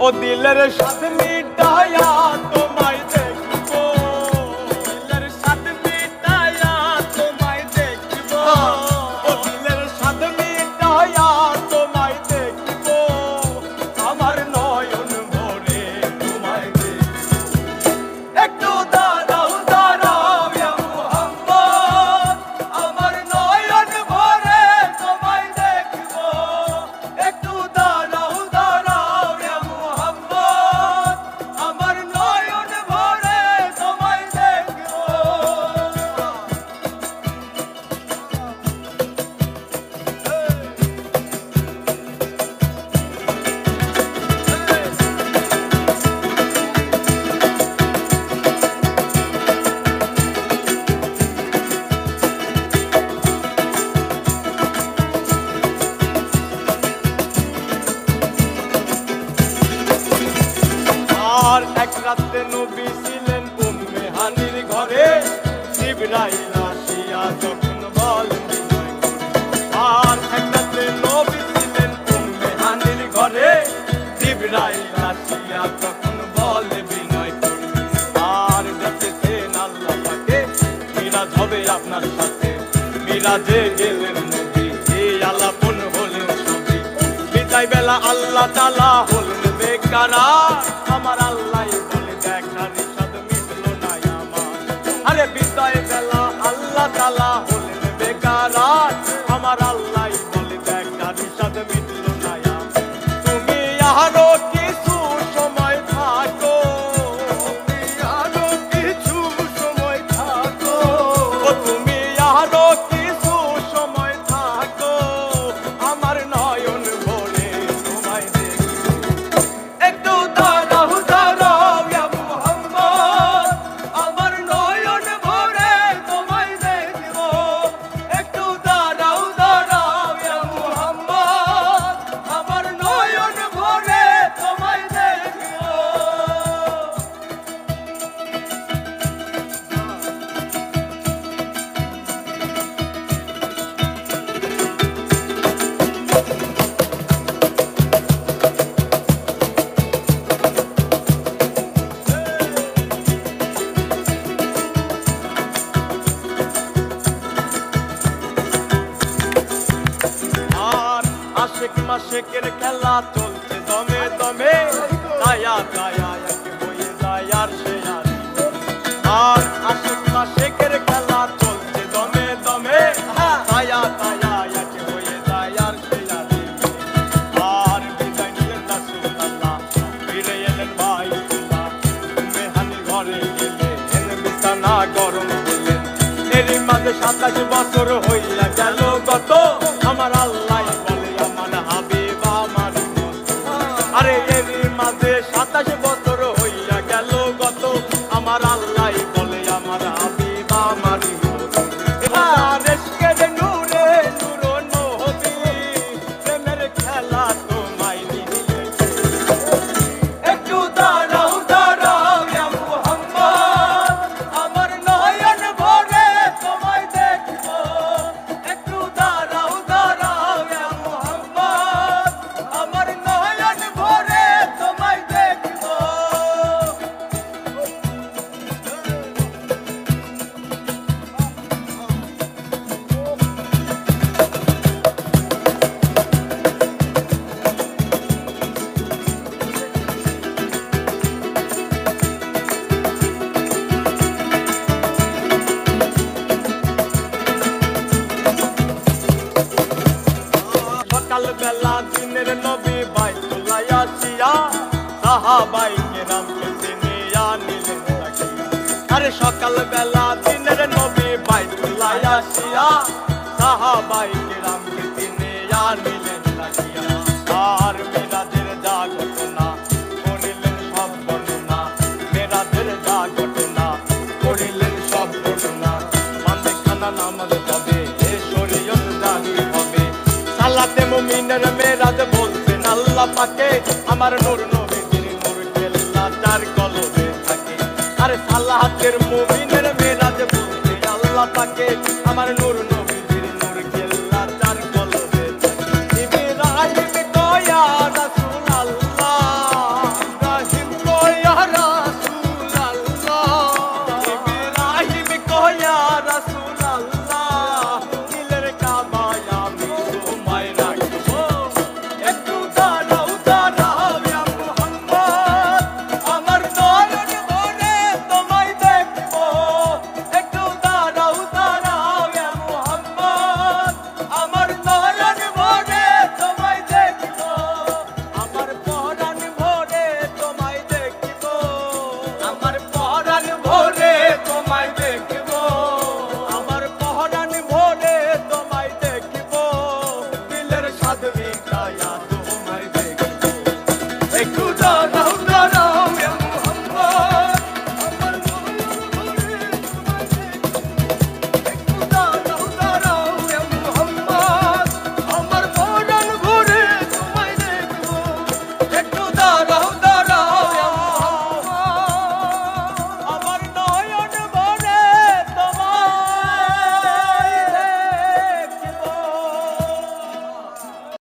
ও দিলের সাথে মিটায়া তোমায় মিরাজ হবে আপনার সাথে। মিলাদে গেলেন নবী এই আলাপন হলেন সবই। বিদায় বেলা আল্লাহ তালা হলেন বেকারা। আমার আল্লাহ বলে দেখার সাদ মিটল নাই আমার। আরে বিদায় বেলা আল্লাহ তালা হলেন আশেক মাসেকের খেলা চলছে। দমে দমে, দায়া দায়া এক হয়ে যায় সে আর। আশেক মাসেকের খেলা চলছে। দমে দমে, দায়া দায়া এক হয়ে যায় সে আর। বিদায় নিলেন রাসূলুল্লাহ ফিরে এলেন বাইতুল্লাহ মেহানি ঘরে গেলে বিছানা গরম করলেন। এরই মাঝে সাতাশ বছর হইয়া গেল কত আমার আল্লাহ সবাইকে নামকে চিনি আনিলেন নাকি আরে সকালবেলা দিনের নবী বাইতুল্লাহ আসিয়া সাহাবাইকে আর করিলেন সব করিলেন সব খানা নামাজ হবে এ শরীয়ত হবে। সালাতে মুমিনের মেরাজ বলছেন আল্লাহ পাকে, আমার নূর সালাহাতের মুমিনের পাকে আমার নূর।